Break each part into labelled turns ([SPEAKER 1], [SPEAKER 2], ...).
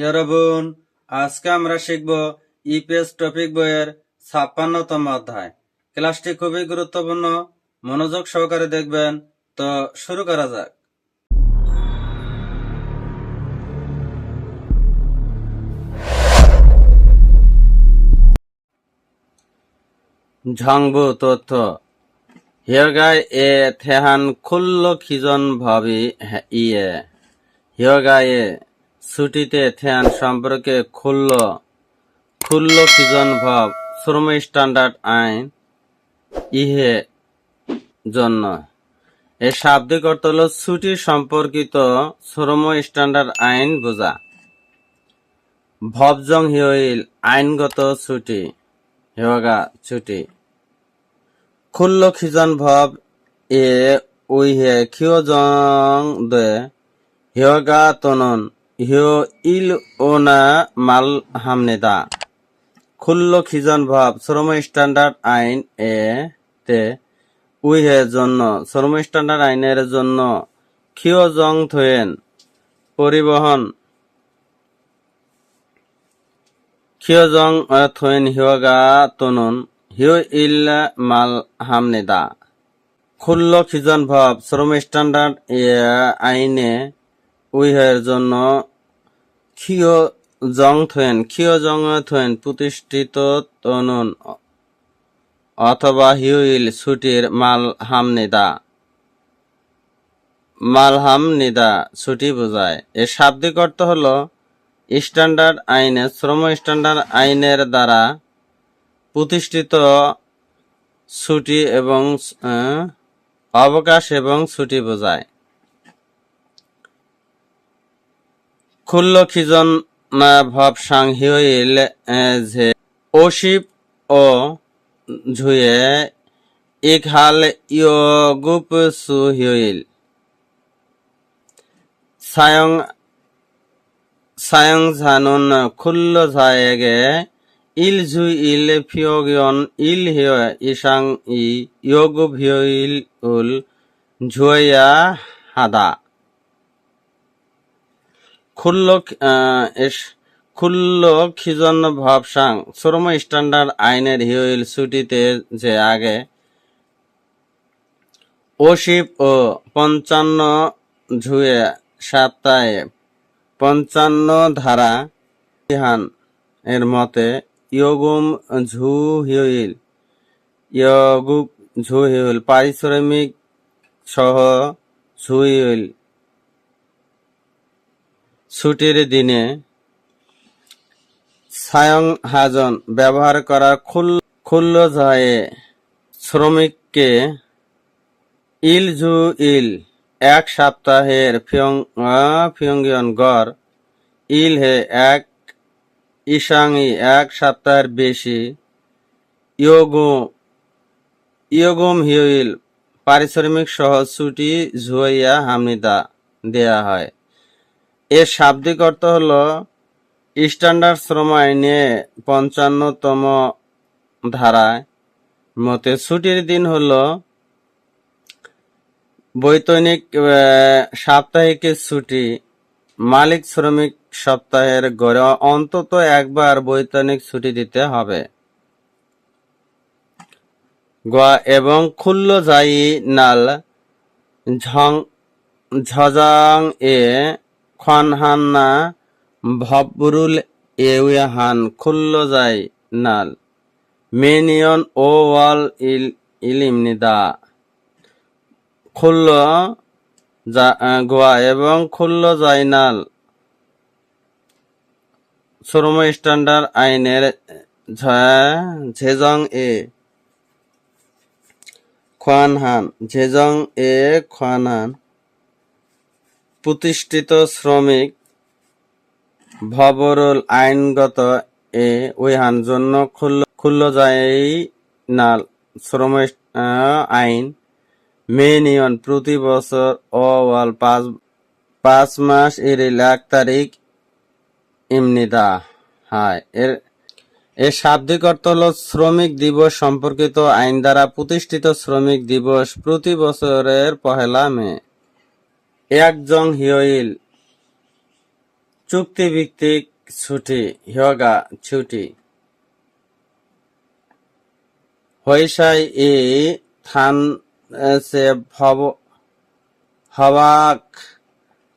[SPEAKER 1] ইয়রবুন আজকে আমরা শিখব ইপিএস টপিক বইয়ের ছাপ্পান্নতম অধ্যায়। ক্লাসটি খুবই গুরুত্বপূর্ণ, মনোযোগ সহকারে দেখবেন। তো শুরু করা যাক। ঝংবু তথ্য। হিয়ারগায় এ থেহান খুল্ল খিজন ভাবি ইয়ে। হিয়গায়ে ছুটিতে থেহান সম্পর্কে খুল্ল খুল্ল খিজন ভাব শ্রম স্ট্যান্ডার্ড আইন ইহে জন্য। এর শাব্দিক অর্থ হল ছুটি সম্পর্কিত শ্রম স্ট্যান্ডার্ড আইন বোঝা। ভবজং হিওইল আইনগত ছুটি হিওগা ছুটি। খুল্ল খিজন ভব এ উইহে খিও জং দে হিওগা তনন হিও ইল ওনা মাল হামনেদা। খুল্ল খিজন ভাব, শ্রম স্ট্যান্ডার্ড আইন এ তে উইহে জন্য, শ্রম স্ট্যান্ডার্ড আইনের জন্য খিও জং থয়েন, পরিবহন। খিও জং থয়েন হিওগা তনুন হিও ইল মাল হামনেদা। খুল্ল খিজন ভাব, শ্রম স্ট্যান্ডার্ড আইনে উইহের জন্য খিও জং থয়েন খিও জং থয়েন প্রতিষ্ঠিত তনুন, অথবা হিউইল ছুটির মাল হামনিদা মালহাম নিদা ছুটি বোঝায়। এর শাব্দিক অর্থ হল স্ট্যান্ডার্ড আইনে, শ্রম স্ট্যান্ডার্ড আইনের দ্বারা প্রতিষ্ঠিত ছুটি এবং অবকাশ এবং ছুটি বোঝায়। খুল্ল খিজন ভব সাং হিওইল যে ওশিপ ও ঝুয়ে ইকহাল ইয়গুপ সু হিওইল সায়ং সায়ং ঝানুন খুল্ল ঝায়েগে, ইল ঝু ইল ফিয়োগিয়ন, ইল হিয় ইসাং ই ইয়োগু ভিয়ইল উল ঝুয়া হাদা। খুল্ল খুল্ল খিজন ভাবসাং। শ্রম স্ট্যান্ডার্ড আইনের হিওইল ছুটিতে যে আগে ওশিপ ও পঞ্চান্ন ঝুয়ে সপ্তাহে পঞ্চান্ন ধারা ইহান এর মতে ইয়গুম ঝু হিউইল ইয়গুপ ঝু হিউইল, পারিশ্রমিক সহ ঝু হিউইল ছুটির দিনে সায়ং হাজন ব্যবহার করা খুল খুল্ল যায় শ্রমিককে ইল ঝু ইল এক সপ্তাহের ফিয়ং ফিয়ঙ্গিয়ন গড়, ইল হে এক ইসাংই এক সপ্তাহের বেশি, ইয়োগো, ইয়োগম হিউইল পারিশ্রমিক সহ ছুটি ঝুয়াইয়া হামনিদা দেয়া হয়। এর শাব্দিক অর্থ হল স্ট্যান্ডার্ড শ্রম আইনে পঞ্চান্নতম ধারায় মতে ছুটির দিন হলো বৈতনিক সাপ্তাহিক ছুটি। মালিক শ্রমিক সপ্তাহের গড়ে অন্তত একবার বৈতনিক ছুটি দিতে হবে। গোয়া এবং খুল্ল যাই নাল ঝং ঝজাং এ খনহান্না ভবরুল এউয়াহান খুল্ল যাই নাল। মেনিয়ন ও ওয়াল ইল ইলিমনিদা খুল্ল জা- আহ, গোয়া এবং খুল্ল জাইনাল শ্রম স্ট্যান্ডার্ড আইনের ঝেজং এ। খোয়ানহান ঝেজং এ খোয়ানহান প্রতিষ্ঠিত শ্রমিক ভবরুল আইনগত এ উইহান জন্য খুল্ল নাল শ্রম আইন মেনিয়ন প্রতি বছর অওয়াল পাঁচ পাঁচ মাস এর এক তারিখ ইমনিদা হয়। এর এর শাব্দিক অর্থ হল শ্রমিক দিবস সম্পর্কিত আইন দ্বারা প্রতিষ্ঠিত শ্রমিক দিবস প্রতি বছরের পহেলা মে। একজং হিওইল চুক্তিভিত্তিক ছুটি, হিয়গা ছুটি। হৈসাই ই থান সে ভব হবাক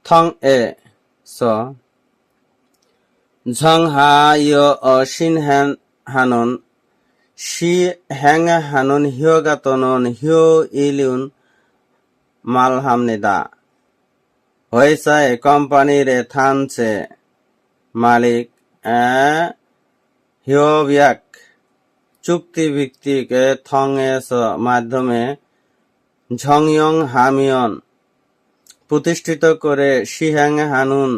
[SPEAKER 1] থং এ স। ঝং হা ইয় অ সিন হ্যান হানন সি হ্যাং হানন হিয়গা তনন হিয় ইলিউন মাল হামনে হৈসাই কোম্পানির থানছে মালিক, এ হিয়বিয়াক চুক্তিভিত্তিক থংএস মাধ্যমে ঝংয়ং হামিয়ন প্রতিষ্ঠিত করে শিহ্যাং হানুন।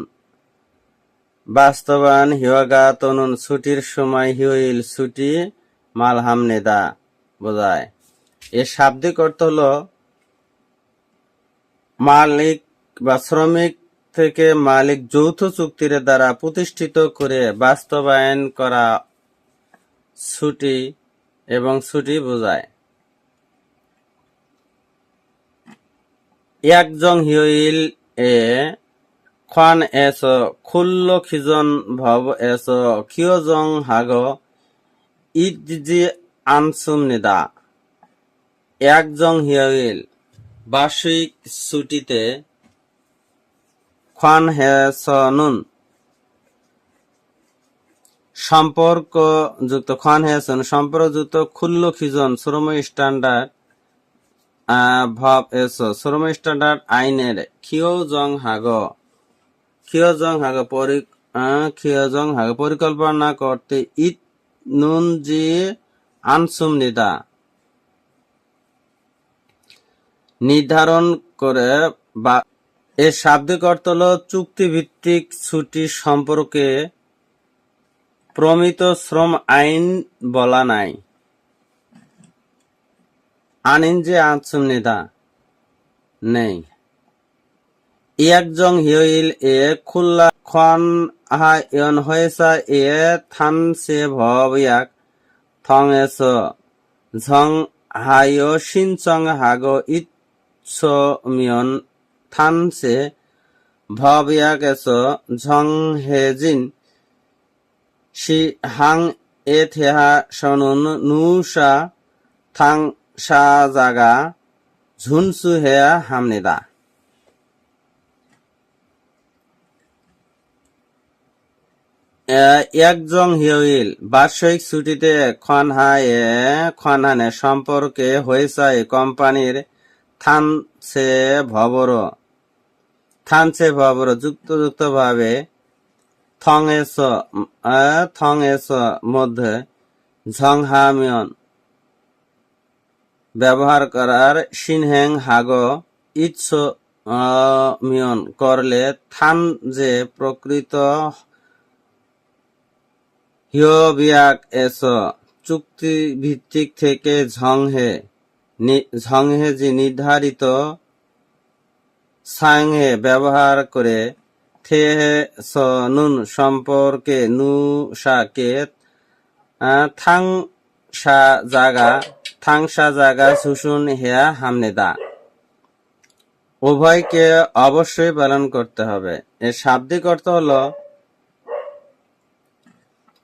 [SPEAKER 1] বাস্তবায়ন হিওগা তনুন ছুটির সময় হিওইল ছুটি মালহাম নেদা বোঝায়। এর শাব্দিক অর্থ হল মালিক বা শ্রমিক থেকে মালিক যৌথ চুক্তির দ্বারা প্রতিষ্ঠিত করে বাস্তবায়ন করা ছুটি এবং ছুটি বোঝায়। একজন হিউইল এ খান এস, খুল্ল খিজন ভব এস, খিয়জং হাগ ইজি আনসুম নিদা। একজন হিউইল বার্ষিক ছুটিতে খান হেসনুন। সম্পর্ক যুক্ত খান হেসন সম্পর্কযুক্ত খুল্ল খিজন শ্রম স্ট্যান্ডার্ড ভাব এস শ্রম স্ট্যান্ডার্ড আইনের, খিও জং হাগ। খিও জং হাগ পরি খিও জং হাগ পরিকল্পনা করতে ইট নুন জি আনসুম নিদা। নির্ধারণ করে বা এর শাব্দিক অর্থ হল চুক্তিভিত্তিক ছুটি সম্পর্কে প্রমিত শ্রম আইন বলা নাই। আনিন যে আনসুম নিদা নেই। একজন হিউইল এ খুল্লা খন আহা ইয়ন হয়েসা এ থান সে ভবিয়াক থং এস ঝং হাইয় সিনচং হাগ ইচ্ছ মিয়ন থান সে ভবিয়াক এস ঝং হেজিন সি হাং এ থেহা সনুন নুসা থাং সা জাগা ঝুনসু হেয়া হামনিদা। একজন হিউইল বার্ষিক ছুটিতে খনহায়ে খনহানে সম্পর্কে হয়েছে কোম্পানির থানসে ভবর। থানসে ভবর যুক্ত ভাবে থংএস থংএস মধ্যে ঝংহামিয়ন ব্যবহার করার সিনহেং হাগ ইচ্ছ মিয়ন করলে থান যে প্রকৃত হিয়বিয়াক এস চুক্তি ভিত্তিক থেকে ঝংহে ঝংহে যে নির্ধারিত সাংহে ব্যবহার করে থেহে স নুন সম্পর্কে নু সাকে থাং সা জাগা, থাং সা জাগা সুসুন হেয়া হামনেদা উভয়কে অবশ্যই পালন করতে হবে। এর শাব্দিক অর্থ হলো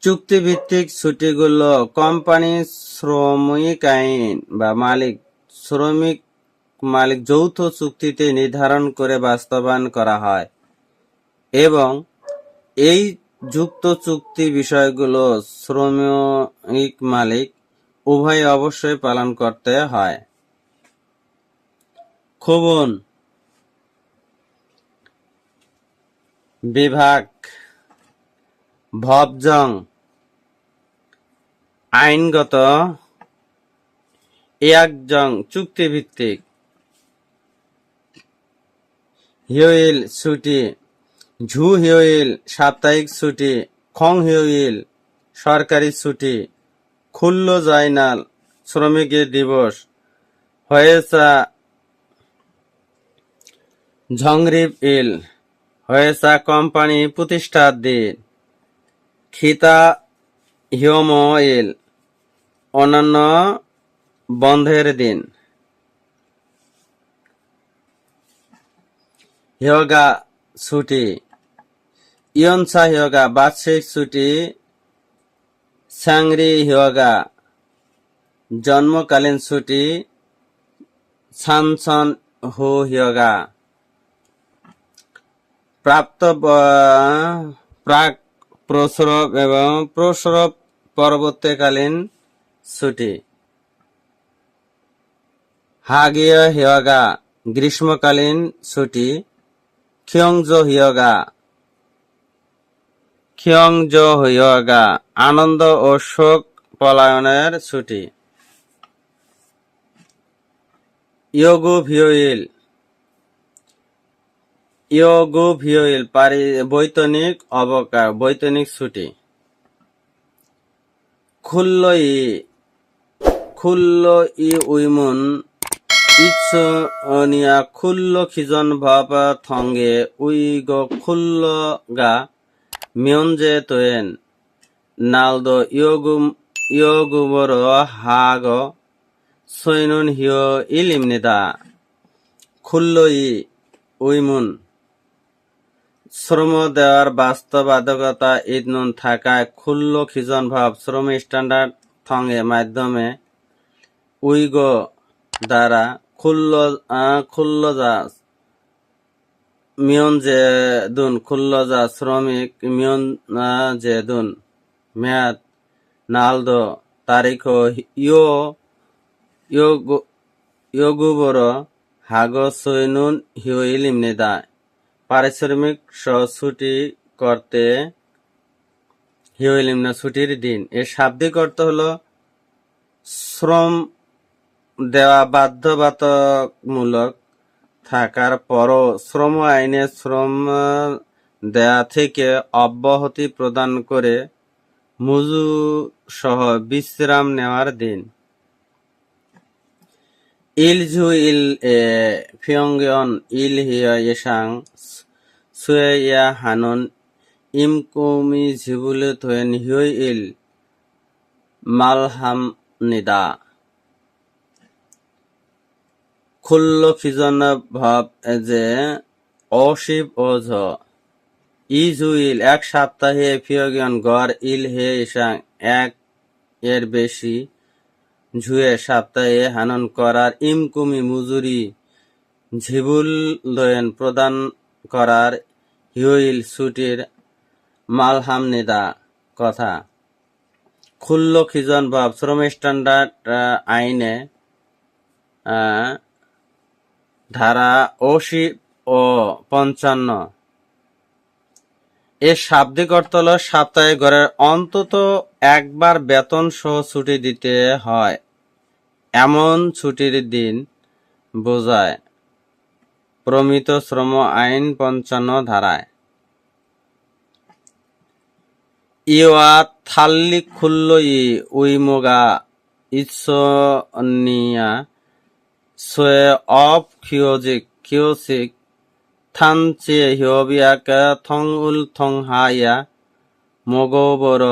[SPEAKER 1] চুক্তিভিত্তিক ছুটিগুলো কোম্পানি শ্রমিক আইন বা মালিক শ্রমিক মালিক যৌথ চুক্তিতে নির্ধারণ করে বাস্তবায়ন করা হয় এবং এই যুক্ত চুক্তি বিষয়গুলো শ্রমিক মালিক উভয় অবশ্যই পালন করতে হয়। খুবন বিভাগ ভবজং আইনগত একজং চুক্তিভিত্তিক। হিওইল ছুটি ঝু হিওইল সাপ্তাহিক ছুটি খং হিওইল সরকারি ছুটি, খুল্ল জাইনাল শ্রমিকের দিবস হয়েছা ঝংরিপ ইল হয়েছা কোম্পানি প্রতিষ্ঠার দিন, খিতা হিয়ম ইল, অন্যান্য বন্ধের দিন। হিয়গা ছুটি। ইয়নসা হিয়গা, বার্ষিক ছুটি। স্যাংরি হিয়গা, জন্মকালীন ছুটি। সানসন হু হিয়গা। প্রাপ্ত প্রাক প্রসরব এবং প্রসরব পরবর্তীকালীন ছুটি। হাগিয় হিয়গা, গ্রীষ্মকালীন ছুটি খিয়ংজো হিয়গা। খিয়ংজো হিয়গা, আনন্দ ও শোক পলায়নের ছুটি। ইয়োগু ভিওইল ইয়োগু ভিওইল পারি, বৈতনিক অবকাশ বৈতনিক ছুটি। খুল্ল ই খুল্ল ই উইমুন ইচ্ছনিয়া খুল্ল খিজন ভাব থঙ্গে উইগ খুল্ল গা মিয়নজে তোয়েন। নালদো ইয়োগু ইয়োগুবর হাগ সৈনুন হিয় ইলিমনিদা খুল্ল ই উইমুন শ্রম দেওয়ার বাস্তবাধকতা ইদনুন থাকায় খুল্ল খিজন ভাব শ্রম স্ট্যান্ডার্ড থঙে মাধ্যমে উইগ দ্বারা খুল্ল আহ, খুল্ল যা মিয়ন যে দুন খুল্ল যা শ্রমিক মিয়ন আহ, যে দুন মেয়াদ নালদো তারিখ ইয় ইয়োগু- ইয়োগুবর হাগ সৈনুন হিও ইলিমনিদা পারিশ্রমিক সহ ছুটি করতে হিওইলিমনা ছুটির দিন। এর শাব্দিক অর্থ হলো শ্রম দেওয়া বাধ্যবাধকমূলক থাকার পরও শ্রম আইনে শ্রম দেয়া থেকে অব্যাহতি প্রদান করে মজুর সহ বিশ্রাম নেওয়ার দিন। ইল ইলঝু ইল এ ফিয়ংগয়ন ইল হিয়া ইসাং সুয়ে ইয়া হানন ইমকুমি ঝিবুলে থয়েন হিয় ইল মালহাম নিদা খুল্ল ফিজন ভাব যে অশিব ওঝ। ইজুইল, এক সপ্তাহে ফিয়গন গড় ইল হে ইসাং এক এর বেশি ঝুয়ে সপ্তাহে হানন করার ইমকুমি মজুরি ঝিবুল দয়েন প্রদান করার হিউইল ছুটির মালহামনিদা কথা। খুল্ল খিজন ভাব, শ্রম স্ট্যান্ডার্ড আইনে ধারা অশি ও পঞ্চান্ন। এর শাব্দিক অর্থ হল সপ্তাহে গড়ের অন্তত একবার বেতন সহ ছুটি দিতে হয়। এমন ছুটির দিন বোঝায় প্রমিত শ্রম আইন পঞ্চান্ন ধারায়। ইওয়া থাল্লি খুল্ল ই উইমোগা ইৎসনিয়া সোয়ে অফ খিওজিক খিওসিক থানচে হিওবিয়াক থং উল থং হায়া মগবর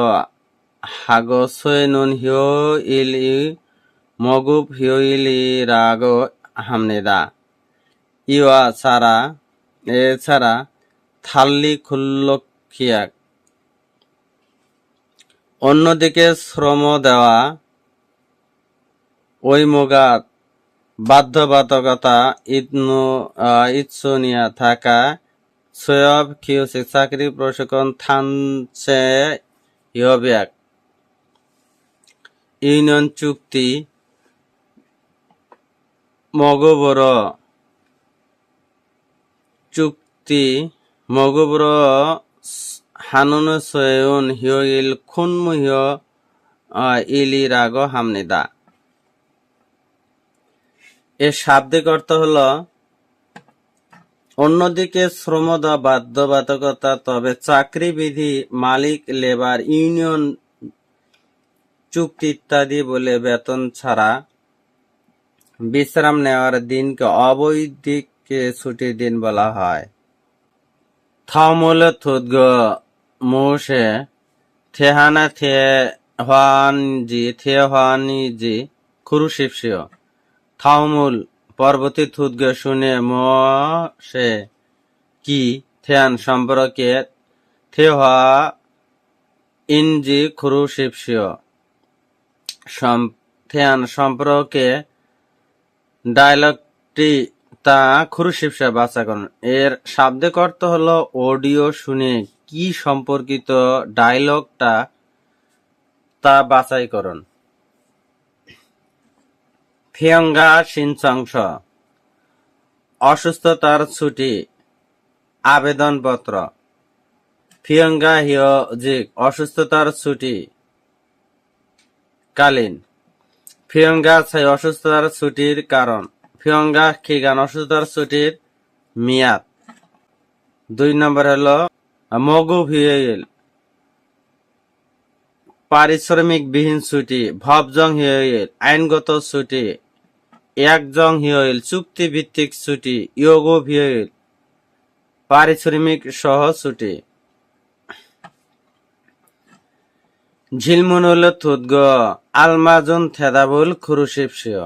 [SPEAKER 1] হাগ সোয়ে নুন হিও ইল ই মগুব হিও ইল ই রাগ হামনেদা ইওয়া ছাড়া এছাড়া থাল্লি খুল্ল খিয়াক অন্যদিকে শ্রম দেওয়া মোগাত বাধ্যবাধকতা ইদনু ইৎসনিয়া থাকা সয়ব কিউসিক চাকরি প্রশিক্ষণ থানছে ইয়ব্যাক। ইউনিয়ন চুক্তি মগবর চুক্তি মগবর হানুন সয়ুন হিয় ইল খুনমু হিয় ইলি রাগ হামনিদা। এর শাব্দিক অর্থ হল, অন্যদিকে শ্রম বাধ্যবাধকতা তবে চাকরি বিধি মালিক, লেবার, ইউনিয়ন, চুক্তি ইত্যাদি বলে বেতন ছাড়া বিশ্রাম নেওয়ার দিনকে অবৈধিক ছুটির দিন বলা হয়। থামলে থুদগ মুসে থেহানা থে হওয়ানজি থে হওয়ানিজি খুরুশিপসিও থাউমুল পরবর্তী থুদগ শুনে মশে কি থেয়ান সম্পর্কে থেহা ইনজি খুরুশিপসিও থেয়ান সম্পর্কে ডায়লগটি তা খুরুশিপসা করুন। এর শাব্দিক অর্থ হলো অডিও শুনে কি সম্পর্কিত ডায়লগটা তা বাছাই করুন। ফিয়ঙ্গা সিনচংস অসুস্থতার ছুটি। আবেদনপত্র। ফিয়ঙ্গা হিয় জিক অসুস্থতার ছুটি। কালীন। ফিয়ঙ্গা ছাই অসুস্থতার ছুটির কারণ। ফিয়ঙ্গা খিগান অসুস্থতার ছুটির মেয়াদ। দুই নম্বর হল মগু ভিয়েল পারিশ্রমিক বিহীন ছুটি, ভবজং হিয়েল আইনগত ছুটি। একজং হিয়েল চুক্তি ভিত্তিক ছুটি, ইয়োগো ভিয়েল পারিশ্রমিক সহ ছুটি। ঝিলমুনুল থুদগ, আলমাজুন থেদাবুল খুরুশিপসিও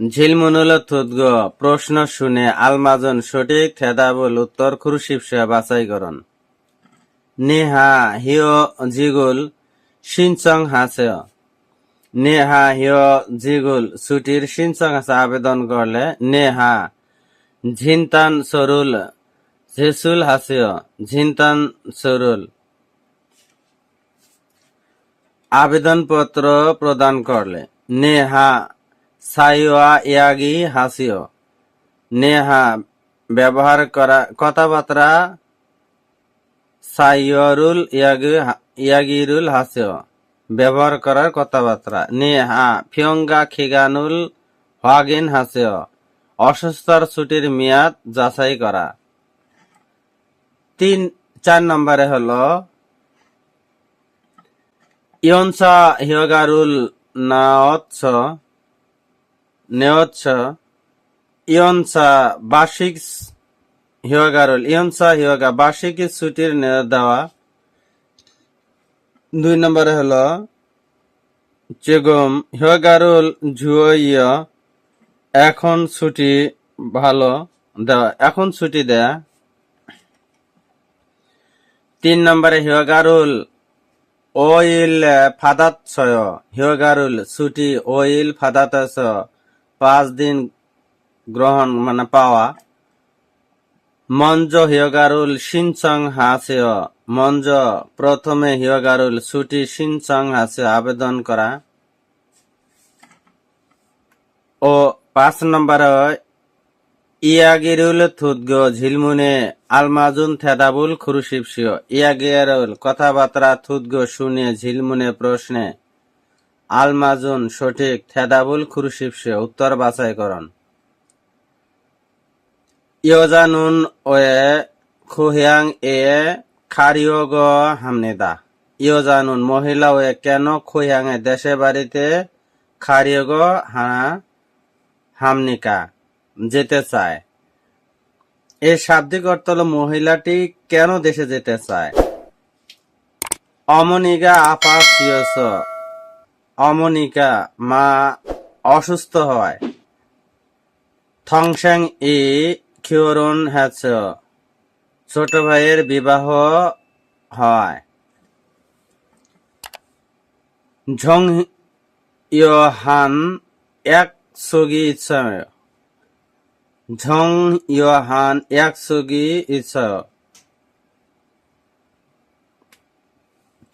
[SPEAKER 1] ঝিলমুনুল থুদগ, প্রশ্ন শুনে আলমাজন সঠিক থেদাবুল উত্তর খুরুশিপসিও বাছাই করুন। নেহা হিও জিগুল সিনচং হাসে নেহা হিও জিগুল ছুটির সিনচং হাসে আবেদন করলে নেহা ঝিনতান সরুল ঝেসুল হাসিও ঝিনতান সরুল আবেদনপত্র প্রদান করলে নেহা সাইওয়া ইয়াগি হাসিও নেহা ব্যবহার করা কথাবার্তা সাইয়রুল ইয়াগি ইয়াগিরুল হাসিও। ব্যবহার করার কথাবার্তা। নে হা ফিয়ঙ্গা খিগানুল হাগিন হাসিও। অসুস্থতার ছুটির মেয়াদ যাচাই করা। তিন, চার নম্বরে হল ইয়নসা হিয়গারুল নাওৎস, নেওৎস, ইয়নসা বার্ষিক হিয়গারুল, ইয়নসা হিয়গা বার্ষিক ছুটির দেওয়া দুই নম্বরে হলো, চেগম, হিয়গারুল ঝুয়িয় এখন ছুটি ভালো দেওয়া, এখন ছুটি দেয়া তিন নম্বরে, হিয়গারুল ওইল ফাদাতসয়, হিয়গারুল ছুটি ওইল ফাদাতস পাঁচ দিন গ্রহণ মানে পাওয়া। মঞ্জ হিয়গারুল সিনচং হাসেয় মঞ্জ প্রথমে হিয়গারুল ছুটি সিনচং হাসে আবেদন করা ও পাঁচ নম্বরে ইয়াগিরুল থুদগ ঝিলমুনে আলমাজুন থেদাবুল খুরুশিপসিও ইয়াগিরুল কথাবার্তা থুদগ শুনে ঝিলমুনে প্রশ্নে, আলমাজুন সঠিক থেদাবুল খুরুশিপসিও উত্তর বাছাই করন। ইয়জানুন ওয়ে খুহিয়াং এ খারিয়োগ হামনেদা। ইয়জানুন মহিলা ওয়ে কেন এ দেশে বাড়িতে খারিয়োগ হা হামনিকা যেতে চায়। এর শাব্দিক অর্থ হলো মহিলাটি কেন দেশে যেতে চায়? অমনিকা আপাসিয়স। অমনিকা মা অসুস্থ হয়। থংস্যাং ই খিওরন হ্যাচ ছোট ভাইয়ের বিবাহ হয়। ঝং ইয়হান এক সগি ইচ্ছা ঝং ইয়হান এক সগি ইচ্ছা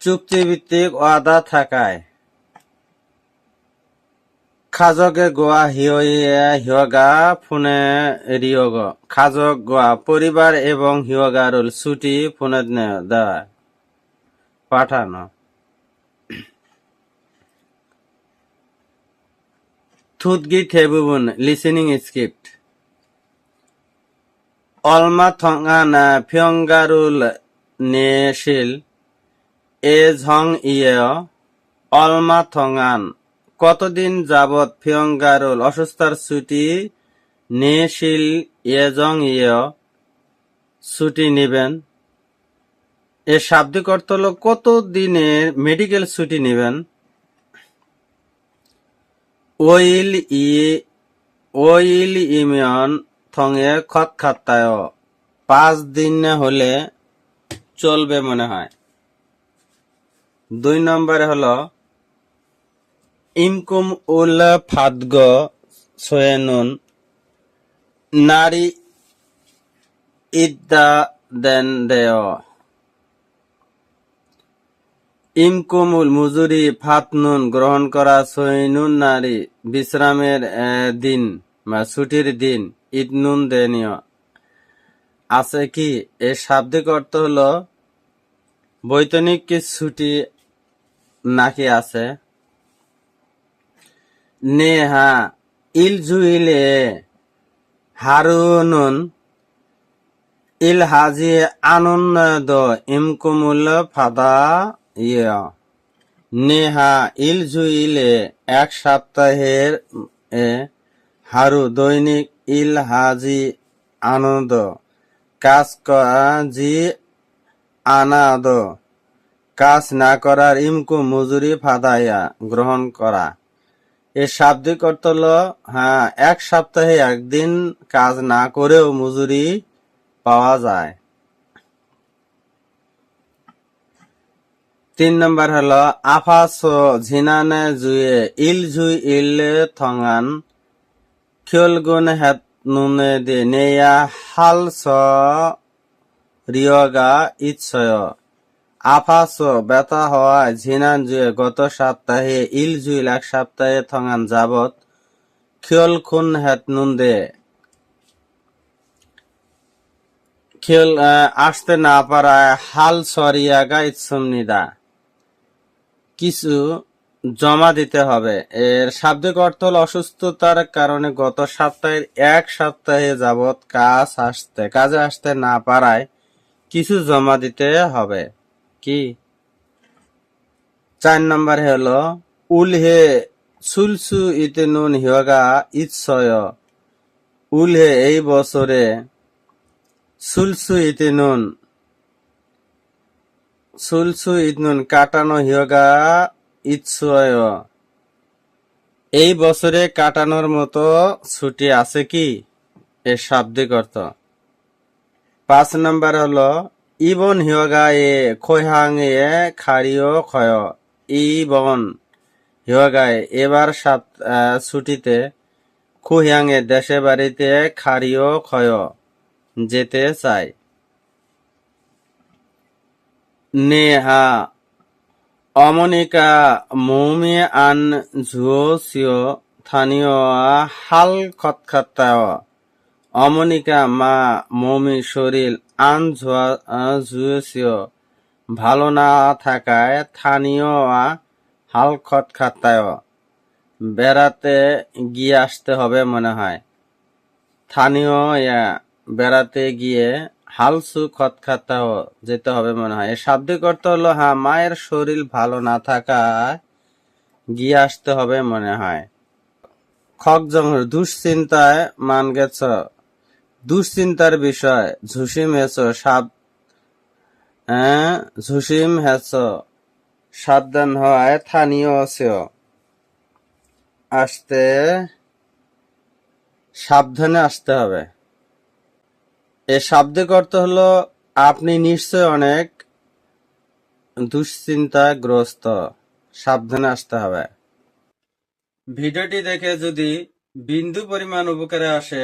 [SPEAKER 1] চুক্তিভিত্তিক ওয়াদা থাকায় খাজকে গোয়া হিয়ে হিয়গা ফুনে রিয়গ। খাজক গোয়া পরিবার এবং হিয়গারুল ছুটি ফুনে দেওয়া পাঠানো। থুতগি থেবুবুন লিসেনিং স্ক্রিপ্ট। অলমা থঙ্গান ফিয়ঙ্গারুল নেশিল এ ঝং ইয়ে অলমা থঙ্গান কতদিন যাবৎ ফিয়ঙ্গারুল অসুস্থার ছুটি নেশিল ইয়েজং ইয়ে ছুটি নেবেন। এর শাব্দিক অর্থ হলো কত দিনের মেডিকেল ছুটি নেবেন? ওইল ই, ওইল ইমিয়ন থ থঙে খত খাত্তায় পাঁচ দিন হলে চলবে মনে হয়। দুই নম্বরে হলো ইমকুম উল ফাদগ সোয়েনুন নারী ইদ্দা দেন দেয়। ইমকুমুল মজুরি ফাতনুন গ্রহণ করা সৈনুন নারী বিশ্রামের দিন বা ছুটির দিন ইদনুন দেনীয়। আছে কি? এর শাব্দিক অর্থ হলো বৈতনিক কি ছুটি নাকি আছে? নেহা, ইলজুইলে, হারুনুন ইল হাজি আনন্দ, ইমকুমুল ফাদা, ইয়া। নেহা, ইলজুইলে, এক সপ্তাহের হারু, দৈনিক ইল হাজি আনন্দ। কাজ আনাদ। কাজ না করার ইমকু মজুরি ফাদাইয়া গ্রহণ করা। এর শাব্দিক অর্থ হলো হ্যাঁ এক সপ্তাহে একদিন কাজ না করেও মজুরি পাওয়া যায়। তিন নম্বর হলো আফাস ঝিনানে জুয়ে ইল জুই ইল থঙান খিয়লগুন হেত নুনে দে নেয়া হাল স রিয়গা ইচ্ছয় আফাস ব্যথা হওয়া ঝিনান জুয়ে গত সপ্তাহে ইল জুইল এক সপ্তাহে থঙান যাবত খিয়ল খুন হেত নুন দে খেল আসতে না পারায় হাল সরিয়া সরিয়াগা ইৎসুমনিদা কিছু জমা দিতে হবে। এর শাব্দিক অর্থ হল অসুস্থতার কারণে গত সপ্তাহের এক সপ্তাহে যাবৎ কাজ আসতে, কাজে আসতে না পারায় কিছু জমা দিতে হবে। কি? চার নম্বর হলো, উলহে সুলসু ইতে নুন হিয়গা ইৎসয়। উলহে এই বছরে সুলসু ইতে নুন, সুলসু ইতনুন কাটানো হিয়গা ইৎসয়। এই বছরে কাটানোর মতো ছুটি আছে কি? এর শাব্দিক অর্থ। পাঁচ নম্বর হলো ইবন হিয়গা এ খৈহাং এ খারিও ক্ষয় ইবন হিয়গায় এবার সাত ছুটিতে খুহিয়াং এ দেশে বাড়িতে খারিও ক্ষয় যেতে চায়। নেহা, অমনিকা, মৌমি আন ঝুয়সিও স্থানীয় হাল খতখাতায় অমনিকা মা মৌমি শরীর আন ঝুয়সিও ভালো না থাকায় স্থানীয় হাল খতখাতায় বেড়াতে গিয়ে আসতে হবে মনে হয়। স্থানীয় বেড়াতে গিয়ে হালসু খতখাতাও যেতে হবে মনে হয়। শাব্দিক অর্থ হলো হ্যাঁ মায়ের শরীর ভালো না থাকায় গিয়ে আসতে হবে মনে হয়। খক জমর দুশ্চিন্তায় মান গেছ। দুশ্চিন্তার বিষয়। ঝুসিম হেছ, সাব হ্যাঁ ঝুসিম হেছ, সাবধান হয় আছে আসতে, সাবধানে আসতে হবে। এর শাব্দিক অর্থ হলো, আপনি নিশ্চয় অনেক দুশ্চিন্তাগ্রস্ত। সাবধানে আসতে হবে। ভিডিওটি দেখে যদি বিন্দু পরিমাণ উপকারে আসে